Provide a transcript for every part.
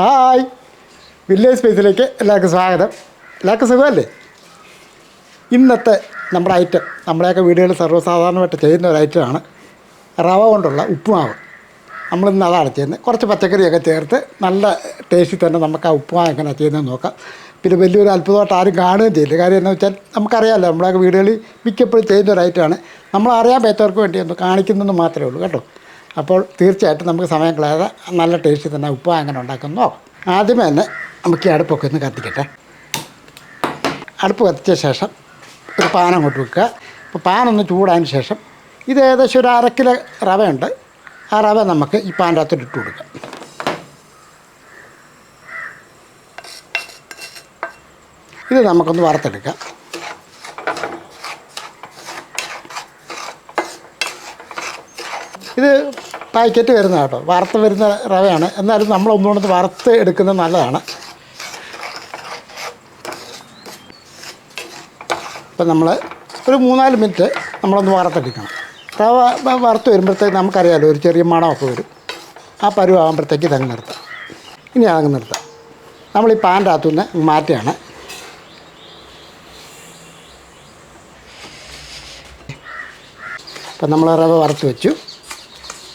Hi. Village സ്പേസിലേക്ക് എല്ലാവർക്കും സ്വാഗതം. എല്ലാവർക്കും സുഖമല്ലേ? ഇന്നത്തെ നമ്മുടെ ഐറ്റം നമ്മുടെയൊക്കെ വീടുകളിൽ സർവസാധാരണമായിട്ട് ചെയ്യുന്ന ഒരു ഐറ്റമാണ് റവ കൊണ്ടുള്ള ഉപ്പുമാവ്. നമ്മളിന്ന് അതാണ് ചെയ്യുന്നത്. കുറച്ച് പച്ചക്കറിയൊക്കെ ചേർത്ത് നല്ല ടേസ്റ്റിൽ തന്നെ നമുക്ക് ആ ഉപ്പുമാവ് എങ്ങനെയാണ് ചെയ്യുന്നതെന്ന് നോക്കാം. പിന്നെ വലിയൊരു അത്ഭുതമായിട്ട് ആരും കാണുകയും ചെയ്യില്ല. കാര്യം എന്ന് വെച്ചാൽ നമുക്കറിയാമല്ലോ നമ്മുടെയൊക്കെ വീടുകളിൽ മിക്കപ്പോഴും ചെയ്യുന്ന ഒരു ഐറ്റമാണ് നമ്മളറിയാൻ പറ്റാത്തവർക്ക് വേണ്ടി ഒന്ന് കാണിക്കുന്നതെന്ന് മാത്രമേ ഉള്ളൂ കേട്ടോ? അപ്പോൾ തീർച്ചയായിട്ടും നമുക്ക് സമയം കളയാതെ നല്ല ടേസ്റ്റ് തന്നെ ഉപ്പ അങ്ങനെ ഉണ്ടാക്കുന്നോ. ആദ്യമേ തന്നെ നമുക്ക് ഈ അടുപ്പൊക്കെ ഒന്ന് കത്തിക്കട്ടെ. അടുപ്പ് കത്തിച്ച ശേഷം ഒരു പാൻ അങ്ങോട്ട് വെക്കുക. അപ്പോൾ പാനൊന്ന് ചൂടായതിന് ശേഷം ഇത് ഏകദേശം ഒരു അര കിലോ റവയുണ്ട്. ആ റവ നമുക്ക് ഈ പാന്റെ അകത്തോട്ട് ഇട്ട് കൊടുക്കാം. ഇത് നമുക്കൊന്ന് വറുത്തെടുക്കാം. ഇത് പാക്കറ്റ് വരുന്ന കേട്ടോ. വറുത്ത് വരുന്ന റവയാണ്. എന്നാലും നമ്മൾ ഒന്നുകൊണ്ട് വറുത്ത് എടുക്കുന്നത് നല്ലതാണ്. ഇപ്പം നമ്മൾ ഒരു മൂന്നാൽ മിനിറ്റ് നമ്മളൊന്ന് വറുത്തെടുക്കണം. റവ വറുത്ത് വരുമ്പോഴത്തേക്ക് നമുക്കറിയാമല്ലോ ഒരു ചെറിയ മണമൊക്കെ വരും. ആ പരുവാകുമ്പോഴത്തേക്ക് ഇതങ്ങ് നിർത്താം. ഇനി അതങ്ങ് നിർത്താം. നമ്മൾ ഈ പാന്റെ അകത്തുനിന്ന് മാറ്റുകയാണ്. അപ്പം നമ്മൾ റവ വറുത്ത് വെച്ചു.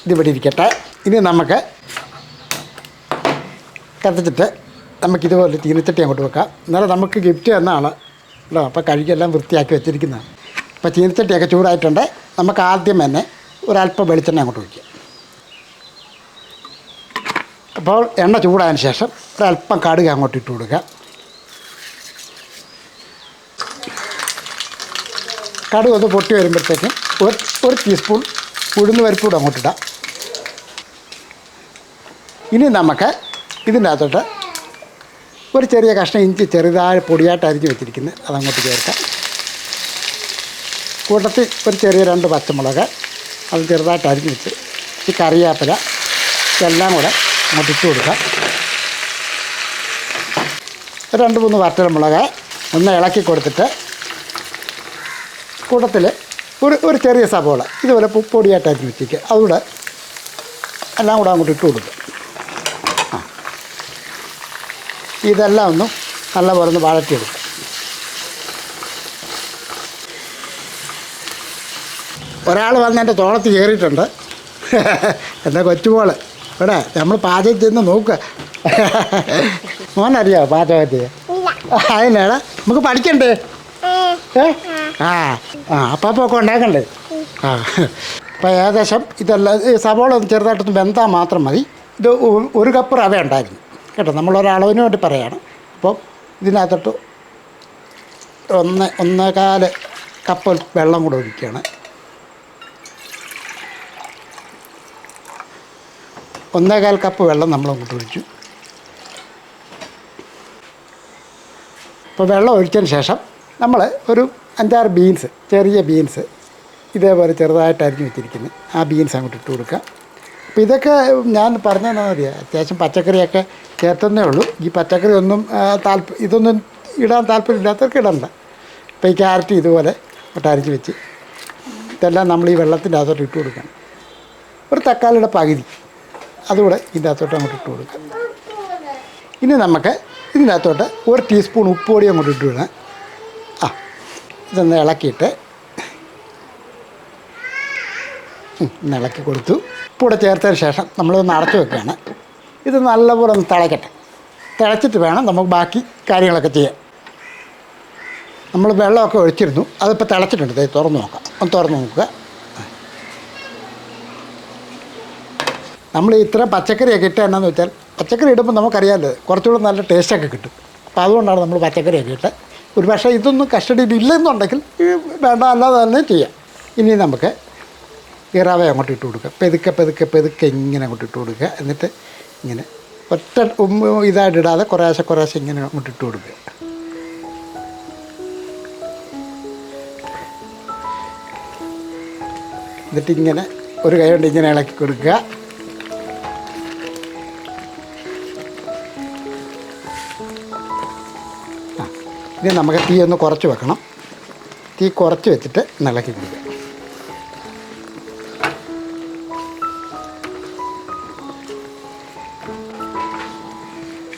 ഇതിവിടെ ഇരിക്കട്ടെ ഇനി നമുക്ക് കത്തിച്ചിട്ട് നമുക്കിതുപോലെ ചീനച്ചട്ടി അങ്ങോട്ട് വെക്കാം. എന്നാലും നമുക്ക് ഗിഫ്റ്റ് തന്നാണ് കേട്ടോ അപ്പോൾ കഴുകിയെല്ലാം വൃത്തിയാക്കി വെച്ചിരിക്കുന്നതാണ് അപ്പോൾ ചീനച്ചട്ടിയൊക്കെ ചൂടായിട്ടുണ്ട്. നമുക്ക് ആദ്യം തന്നെ ഒരല്പം വെളിച്ചെണ്ണ അങ്ങോട്ട് വയ്ക്കാം അപ്പോൾ എണ്ണ ചൂടായതിന് ശേഷം ഒരല്പം കടുക് അങ്ങോട്ട് ഇട്ട് കൊടുക്കുക കടുക് ഒന്ന് പൊട്ടി വരുമ്പോഴത്തേക്കും ഒരു ഒരു ടീസ്പൂൺ ഉഴുന്ന് പരിപ്പ് കൂടെ അങ്ങോട്ട് ഇടാം. ഇനി നമുക്ക് ഇതിന്റെ അകത്തോട്ട് ഒരു ചെറിയ കഷ്ണം ഇഞ്ചി ചെറുതായ പൊടിയായിട്ട് അരിഞ്ഞ് വെച്ചിരിക്കുന്നത് അതങ്ങോട്ട് ചേർക്കാം. കൂട്ടത്തിൽ ഒരു ചെറിയ രണ്ട് പച്ചമുളക് അത് ചെറുതായിട്ട് അരിഞ്ഞ് വെച്ച് ഈ കറിവേപ്പില ഇതെല്ലാം കൂടെ മുട്ടിച്ചു കൊടുക്കാം. രണ്ട് മൂന്ന് വറ്റൽമുളക് ഒന്ന് ഇളക്കി കൊടുത്തിട്ട് കൂട്ടത്തിൽ ഒരു ഒരു ചെറിയ സവോള ഇതുപോലെ പൊടിയായിട്ട് അരിഞ്ഞ് വെച്ചിരിക്കുക. അതുകൂടെ എല്ലാം കൂടെ അങ്ങോട്ട് ഇട്ട് കൊടുക്കുക ആ ഇതെല്ലാം ഒന്ന് നല്ലപോലെ ഒന്ന് വഴറ്റിയെടുക്കും. ഒരാൾ വന്ന് എന്റെ തോളത്ത് കയറിയിട്ടുണ്ട്. എന്റെ കൊച്ചുമോൾ. ഇവിടെ നമ്മൾ പാചകം ചെന്ന് നോക്കുക മോനറിയാമോ പാചകം ചെയ്യാൻ അതിനാടാ നമുക്ക് പഠിക്കണ്ടേ? ഏ? ആ. ആ അപ്പാപ്പൊക്കെ ഉണ്ടാക്കണ്ടേ? ആ. അപ്പോൾ ഏകദേശം ഇതെല്ലാം ഈ സവോള ഒന്ന് ചെറുതായിട്ടൊന്ന് വെന്താൽ മാത്രം മതി. ഇത് ഒരു കപ്പ് റവ ഉണ്ടായിരുന്നു. കേട്ടോ നമ്മളൊരളവിന് വേണ്ടി പറയാണ്. അപ്പോൾ ഇതിനകത്തോട്ട് ഒന്ന് ഒന്നേകാൽ കപ്പ് വെള്ളം കൂടെ ഒഴിക്കുകയാണ്. ഒന്നേകാൽ കപ്പ് വെള്ളം നമ്മൾ അങ്ങോട്ട് ഒഴിച്ചു. അപ്പോൾ വെള്ളം ഒഴിച്ചതിന് ശേഷം നമ്മൾ ഒരു അഞ്ചാറ് ബീൻസ് ചെറിയ ബീൻസ് ഇതേപോലെ ചെറുതായിട്ടായിരിക്കും വെച്ചിരിക്കുന്നത് ആ ബീൻസ് അങ്ങോട്ട് ഇട്ട് കൊടുക്കുക. അപ്പോൾ ഇതൊക്കെ ഞാൻ പറഞ്ഞതെന്നു മതി അത്യാവശ്യം പച്ചക്കറിയൊക്കെ ചേർത്തന്നേ ഉള്ളൂ. ഈ പച്ചക്കറി ഒന്നും താല്പ ഇതൊന്നും ഇടാൻ താല്പര്യമില്ലാത്തവർക്ക് ഇടണ്ട. അപ്പം ഈ ക്യാരറ്റ് ഇതുപോലെ ഒട്ടരച്ച് വെച്ച് ഇതെല്ലാം നമ്മൾ ഈ വെള്ളത്തിന്റെ അകത്തോട്ട് ഇട്ട് കൊടുക്കണം. ഒരു തക്കാളിയുടെ പകുതി അതുകൂടെ ഇതിന്റെ അകത്തോട്ട് അങ്ങോട്ട് ഇട്ട് കൊടുക്കാം. ഇനി നമുക്ക് ഇതിന്റെ അകത്തോട്ട് ഒരു ടീസ്പൂൺ ഉപ്പ് പൊടി അങ്ങോട്ട് ഇട്ട് വിടാം ആ ഇതൊന്ന് ഇളക്കിയിട്ട് ഉം, ഒന്ന് ഇളക്കി കൊടുത്തു. കൂടെ ചേർത്തതിന് ശേഷം നമ്മളിത് നടച്ചു വെക്കുകയാണ്. ഇത് നല്ലപോലെ ഒന്ന് തിളയ്ക്കട്ടെ തിളച്ചിട്ട് വേണം നമുക്ക് ബാക്കി കാര്യങ്ങളൊക്കെ ചെയ്യാൻ. നമ്മൾ വെള്ളമൊക്കെ ഒഴിച്ചിരുന്നു. അതിപ്പോൾ തിളച്ചിട്ടുണ്ട്. തുറന്ന് നോക്കാം. ഒന്ന് തുറന്നു നോക്കുക. നമ്മൾ ഇത്ര പച്ചക്കറിയൊക്കെ ഇട്ട് എന്നാന്ന് വെച്ചാൽ പച്ചക്കറി ഇടുമ്പോൾ നമുക്കറിയാമല്ലോ കുറച്ചുകൂടെ നല്ല ടേസ്റ്റൊക്കെ കിട്ടും. അപ്പോൾ അതുകൊണ്ടാണ് നമ്മൾ പച്ചക്കറിയൊക്കെ ഇട്ട് ഒരു പക്ഷേ ഇതൊന്നും കസ്റ്റഡിയിൽ ഇല്ലെന്നുണ്ടെങ്കിൽ വേണ്ട അല്ലാതെ തന്നെ ചെയ്യാം. ഇനി നമുക്ക് ഈ റവ അങ്ങോട്ട് ഇട്ട് കൊടുക്കുക. പെതുക്കെ പെതുക്കെ പെതുക്കെ ഇങ്ങനെ അങ്ങോട്ട് ഇട്ട് കൊടുക്കുക. എന്നിട്ട് ഇങ്ങനെ ഒറ്റ ഇതായിട്ട് ഇടാതെ കുറേശ്ശെ കുറേശ്ശെ ഇങ്ങനെ അങ്ങോട്ട് ഇട്ട് കൊടുക്കുക. എന്നിട്ട് ഇങ്ങനെ ഒരു കൈ കൊണ്ട് ഇങ്ങനെ ഇളക്കി കൊടുക്കുക. ഇനി നമുക്ക് തീ ഒന്ന് കുറച്ച് വെക്കണം. തീ കുറച്ച് വെച്ചിട്ട് ഇളക്കി കൊടുക്കുക.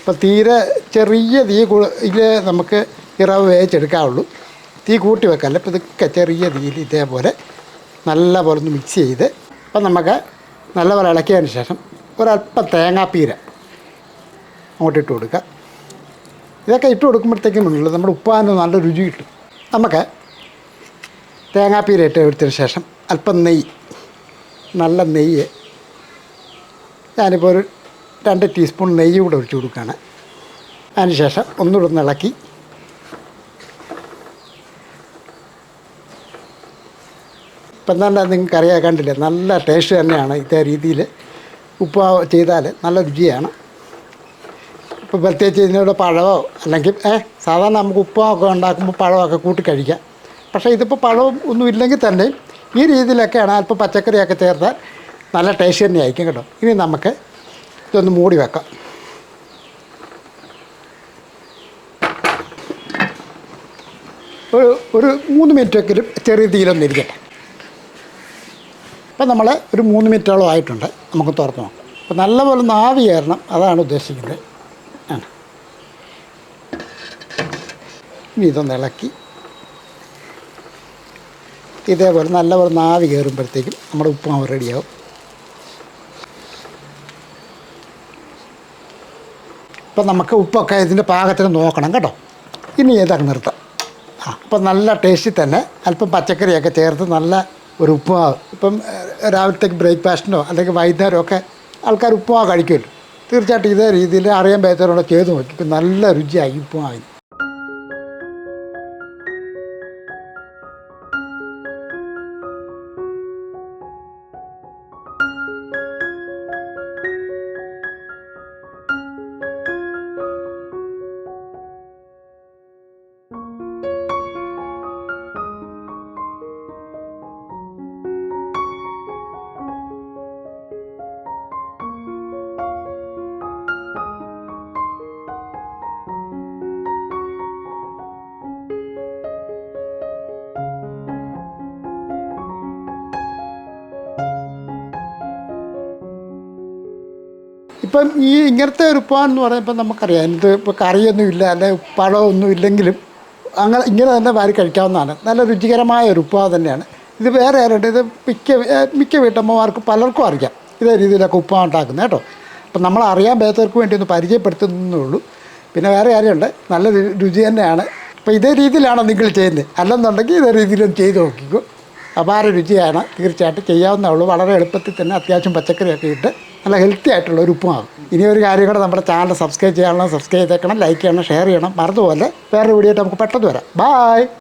അപ്പോൾ തീരെ ചെറിയ തീ ഇതിൽ നമുക്ക് ഈ റവ വേവിച്ചെടുക്കാവുള്ളൂ. തീ കൂട്ടി വെക്കല്ല അപ്പോൾ ഇതൊക്കെ ചെറിയ തീയിൽ ഇതേപോലെ നല്ല പോലെ ഒന്ന് മിക്സ് ചെയ്ത് അപ്പം നമുക്ക് നല്ലപോലെ ഇളക്കിയതിന് ശേഷം ഒരല്പം തേങ്ങാപ്പീര അങ്ങോട്ട് ഇട്ട് കൊടുക്കുക ഇതൊക്കെ ഇട്ട് കൊടുക്കുമ്പോഴത്തേക്കും ഉള്ളത് നമ്മുടെ ഉപ്പാന് നല്ല രുചി കിട്ടും. നമുക്ക് തേങ്ങാപ്പീര ഇട്ട് എടുത്തതിന് ശേഷം അല്പം നെയ്യ് നല്ല നെയ്യ്. ഞാനിപ്പോൾ ഒരു രണ്ട് ടീസ്പൂൺ നെയ്യ് കൂടെ ഒഴിച്ചു കൊടുക്കുകയാണ്. അതിനുശേഷം ഒന്നുകൂടെ ഒന്ന് ഇളക്കി. ഇപ്പം തന്നെ നിങ്ങൾക്ക് അറിയാൻ കണ്ടില്ലേ? നല്ല ടേസ്റ്റ് തന്നെയാണ് ഇതേ രീതിയിൽ. ഉപ്പ് ചെയ്താൽ നല്ല രുചിയാണ്. ഇപ്പോൾ പ്രത്യേകിച്ച് ഇതിനോട് പഴമോ അല്ലെങ്കിൽ ഏഹ് സാധാരണ നമുക്ക് ഉപ്പൊക്കെ ഉണ്ടാക്കുമ്പോൾ പഴമൊക്കെ കൂട്ടി കഴിക്കാം. പക്ഷേ ഇതിപ്പോൾ പഴവും ഒന്നും ഇല്ലെങ്കിൽ തന്നെ ഈ രീതിയിലൊക്കെയാണ് അല്പം പച്ചക്കറിയൊക്കെ ചേർത്താൽ നല്ല ടേസ്റ്റ് തന്നെ ആയിരിക്കും കേട്ടോ. ഇനി നമുക്ക് ഇതൊന്ന് മൂടി വെക്കാം. ഒരു ഒരു മൂന്ന് മിനിറ്റെങ്കിലും ചെറിയ തീയിലൊന്നും ഇരിക്കട്ടെ. അപ്പം നമ്മൾ ഒരു മൂന്ന് മിനിറ്റോളം ആയിട്ടുണ്ട്. നമുക്ക് തുറന്നു നോക്കാം. അപ്പം നല്ലപോലെ നാവി കയറണം. അതാണ് ഉദ്ദേശിക്കുന്നത്. ഇനി ഇതൊന്ന് ഇളക്കി. ഇതേപോലെ നല്ലപോലെ നാവി കയറുമ്പോഴത്തേക്കും നമ്മുടെ ഉപ്പുമാവ് റെഡിയാവും അപ്പം നമുക്ക് ഉപ്പൊക്കെ ഇതിന്റെ പാകത്തിന് നോക്കണം കേട്ടോ. ഇനി ഏതാണ് നിർത്താം. ആ അപ്പം നല്ല ടേസ്റ്റിൽ തന്നെ. അല്പം പച്ചക്കറിയൊക്കെ ചേർത്ത് നല്ല ഒരു ഉപ്പുമാവ്. ഇപ്പം രാവിലത്തേക്ക് ബ്രേക്ക്ഫാസ്റ്റിനോ അല്ലെങ്കിൽ വൈകുന്നേരമോ ഒക്കെ ആൾക്കാർ ഉപ്പുമാവ് കഴിക്കുമല്ലോ. തീർച്ചയായിട്ടും ഇതേ രീതിയിൽ അറിയാൻ പറ്റാത്തവരോട് ചെയ്ത് നോക്കി. ഇപ്പം നല്ല രുചിയായി ഉപ്പുമാവിന്. ഇപ്പം ഈ ഇങ്ങനത്തെ ഒരു ഉപ്പാണെന്ന് പറയുമ്പോൾ നമുക്കറിയാം. എന്ത് ഇപ്പോൾ കറിയൊന്നും ഇല്ല അല്ലെ പഴമൊന്നും ഇല്ലെങ്കിലും അങ്ങനെ ഇങ്ങനെ തന്നെ വാരി കഴിക്കാവുന്നതാണ്. നല്ല രുചികരമായ ഒരു ഉപ്പാവ് തന്നെയാണ്. ഇത് വേറെ ആരുണ്ട്? ഇത് മിക്ക മിക്ക വീട്ടമ്മമാർക്ക് പലർക്കും അറിയാം. ഇതേ രീതിയിലൊക്കെ ഉപ്പാവ് ഉണ്ടാക്കുന്നത് കേട്ടോ. അപ്പം നമ്മൾ അറിയാൻ പേത്തവർക്ക് വേണ്ടി ഒന്ന് പരിചയപ്പെടുത്തുന്നേ ഉള്ളൂ പിന്നെ വേറെ കാര്യമുണ്ട് നല്ല രുചി തന്നെയാണ്. അപ്പോൾ ഇതേ രീതിയിലാണോ നിങ്ങൾ ചെയ്യുന്നത്? അല്ലെന്നുണ്ടെങ്കിൽ ഇതേ രീതിയിലൊന്ന് ചെയ്ത് നോക്കിക്കോ. അപാര രുചിയാണ് തീർച്ചയായിട്ടും ചെയ്യാവുന്നേ ഉള്ളൂ. വളരെ എളുപ്പത്തിൽ തന്നെ അത്യാവശ്യം പച്ചക്കറിയൊക്കെ ഇട്ട് നല്ല ഹെൽത്തി ആയിട്ടുള്ള ഒരു ഉപ്പുമാകും ഇനി ഒരു കാര്യം കൂടെ നമ്മുടെ ചാനൽ സബ്സ്ക്രൈബ് ചെയ്യാനുള്ള സബ്സ്ക്രൈബ് ചെയ്തേക്കണം ലൈക്ക് ചെയ്യണം ഷെയർ ചെയ്യണം. മറന്നുപോലെ വേറൊരു വീഡിയോ നമുക്ക് പെട്ടെന്ന് വരാം. ബായ്